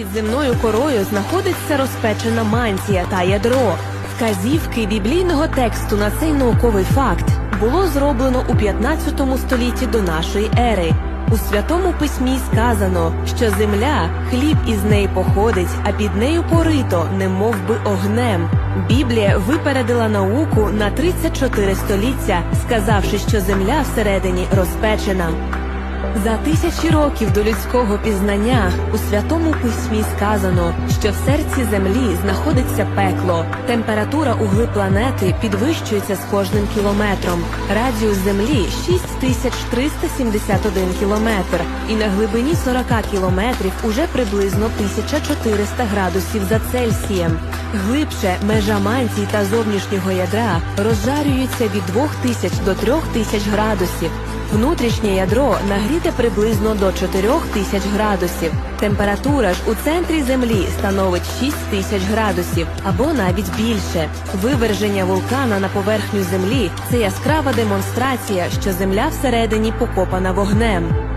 Під земною корою знаходиться розпечена мантія та ядро. Вказівки біблійного тексту на цей науковий факт було зроблено у 15 столітті до нашої ери. У святому письмі сказано, що земля, хліб із неї походить, а під нею порито, немов би огнем. Біблія випередила науку на 34 століття, сказавши, що земля всередині розпечена. За тисячі років до людського пізнання у святому письмі сказано, що в серці землі знаходиться пекло. Температура угли планети підвищується з кожним кілометром. Радіус землі 6371 кілометр, і на глибині 40 кілометрів уже приблизно 1400 градусів за Цельсієм. Глибше межа мантії та зовнішнього ядра розжарюється від 2000 до 3000 градусів. Внутрішнє ядро нагріте приблизно до 4000 градусів. Температура ж у центрі землі становить 6000 градусів або навіть більше. Виверження вулкана на поверхню землі це яскрава демонстрація, що земля всередині покопана вогнем.